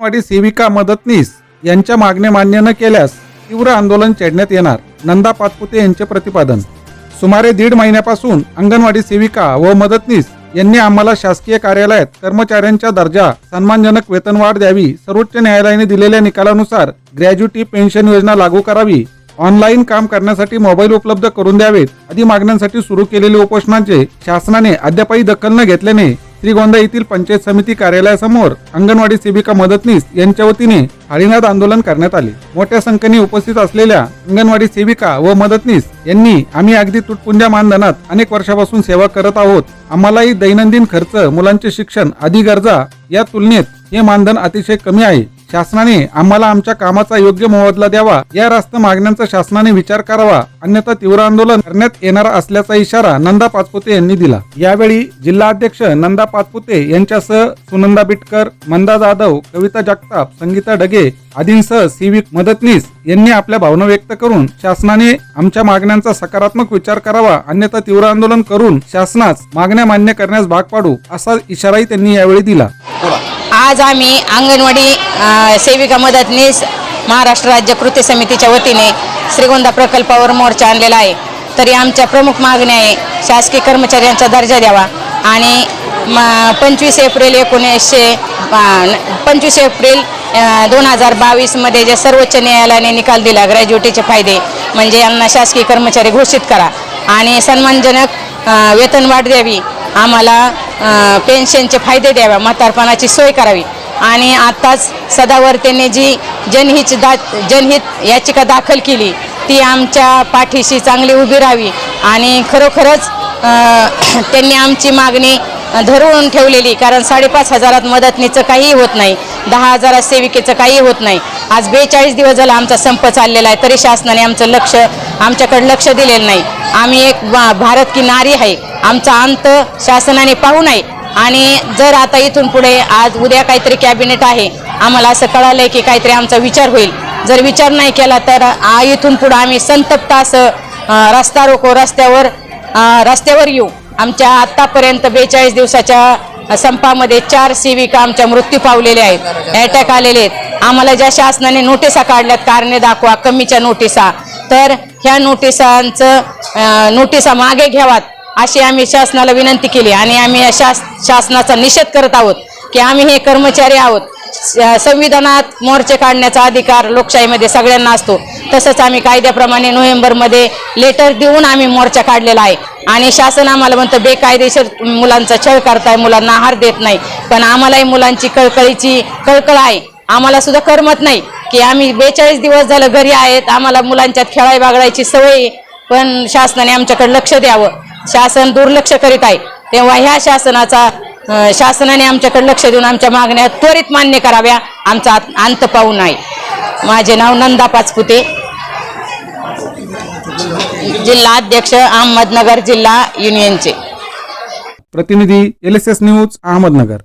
वाडी सेविका मदतनीस यांच्या मागण्या मान्य न केल्यास तीव्र आंदोलन छेडण्यात येणार. नंदा पाचपुते यांचे प्रतिपादन. सुमारे दीड महिन्यापासून अंगणवाडी सेविका व मदतनीस यांनी आम्हाला शासकीय कार्यालयात कर्मचाऱ्यांच्या दर्जा सन्मानजनक वेतनवाढ द्यावी सर्वोच्च न्यायालयाने दिलेल्या निकालानुसार ग्रॅज्युटी पेन्शन योजना लागू करावी ऑनलाईन काम करण्यासाठी मोबाईल उपलब्ध करून द्यावेत आदी मागण्यांसाठी सुरू केलेल्या उपोषणांचे शासनाने अद्यापही दखल न घेतल्याने श्रीगोंदा येथील पंचायत समिती कार्यालयासमोर अंगणवाडी सेविका मदतनीस यांच्या वतीने हाळीनाद आंदोलन करण्यात आले. मोठ्या संख्येने उपस्थित असलेल्या अंगणवाडी सेविका व मदतनीस यांनी आम्ही अगदी तुटपुंज्या मानधनात अनेक वर्षापासून सेवा करत आहोत. आम्हालाही दैनंदिन खर्च मुलांचे शिक्षण आदी गरजा या तुलनेत हे मानधन अतिशय कमी आहे. शासनाने आम्हाला आमच्या कामाचा योग्य मोबदला द्यावा. या रास्त मागण्यांचा शासनाने विचार करावा. अन्यथा तीव्र आंदोलन करण्यात येणार असल्याचा इशारा नंदा पाचपुते यांनी दिला. यावेळी जिल्हा अध्यक्ष नंदा पाचपुते यांच्यासह सुनंदा बिटकर मंदा जाधव कविता जगताप संगीता डगे आदींसह सिविक मदतनीस यांनी आपल्या भावना व्यक्त करून शासनाने आमच्या मागण्यांचा सकारात्मक विचार करावा. अन्यथा तीव्र आंदोलन करून शासनास मागण्या मान्य करण्यास भाग पाडू असा इशाराही त्यांनी यावेळी दिला. आज आम्ही अंगणवाडी सेविका मदतनीस महाराष्ट्र राज्य कृती समितीच्या वतीने श्रीगोंदा प्रकल्पावर मोर्चा आणलेला आहे. तरी आमच्या प्रमुख मागण्या आहे शासकीय कर्मचाऱ्यांचा दर्जा द्यावा. आणि पंचवीस एप्रिल एकोणीसशे पंचवीस एप्रिल दोन हजार बावीसमध्ये जे सर्वोच्च न्यायालयाने निकाल दिला ग्रॅज्युएटीचे फायदे म्हणजे यांना शासकीय कर्मचारी घोषित करा. आणि सन्मानजनक वेतनवाढ द्यावी. आम्हाला पेन्शनचे फायदे द्यावा म्हातारपणाची सोय करावी. आणि आत्ताच सदावर्तेने जी जनहित दा जनहित याचिका दाखल केली ती आमच्या पाठीशी चांगली उभी राहावी. आणि खरोखरच त्यांनी आमची मागणी धरून ठेवलेली कारण साडेपाच हजारात मदतनीचं काहीही होत नाही. दहा हजारात सेविकेचं काही होत नाही. आज बेचाळीस दिवस झाला आमचा संप चाललेला आहे तरी शासनाने आमचं लक्ष आमच्याकडे लक्ष दिलेलं नाही. आम्ही एक भा- भारत की नारी आहे. आमचा अंत शासनाने पाहू नये. आणि जर आता इथून पुढे आज उद्या काहीतरी कॅबिनेट आहे आम्हाला असं कळालंय की काहीतरी आमचा विचार होईल. जर विचार नाही केला तर इथून पुढे आम्ही संतप्त असं रस्ता रोको रस्त्यावर रस्त्यावर येऊ. आमच्या आत्तापर्यंत बेचाळीस दिवसाच्या संपामध्ये चार सेविका आमच्या मृत्यू पावलेल्या आहेत अटॅक आलेले आहेत. आम्हाला ज्या शासनाने नोटिसा काढल्यात कारणे दाखवा कमीच्या नोटिसा. तर ह्या नोटिसांचं नोटिसा मागे घ्यावात अशी आम्ही शासनाला विनंती केली. आणि आम्ही या शास शासनाचा निषेध करत आहोत की आम्ही हे कर्मचारी आहोत. संविधानात मोर्चे काढण्याचा अधिकार लोकशाहीमध्ये सगळ्यांना असतो. तसंच आम्ही कायद्याप्रमाणे नोव्हेंबरमध्ये लेटर देऊन आम्ही मोर्चा काढलेला आहे. आणि शासन आम्हाला म्हणतं बेकायदेशीर मुलांचा छळ करताय मुलांना आहार देत नाही. पण आम्हालाही मुलांची कळकळीची कळकळ आहे. आम्हाला सुद्धा करमत नाही की आम्ही बेचाळीस दिवस झालं घरी आहेत आम्हाला मुलांच्यात खेळाय बागडायची सवय पण शासनाने आमच्याकडे लक्ष द्यावं. शासन दुर्लक्ष करीत आहे. तेव्हा ह्या शासनाचा शासनाने आमच्याकडे लक्ष देऊन आमच्या मागण्या त्वरित मान्य कराव्या आमचा अंत पाहू नये माझे नाव नंदा पाचपुते. जिल्हा अध्यक्ष अहमदनगर जिल्हा युनियनचे. प्रतिनिधी L S S news Ahmednagar.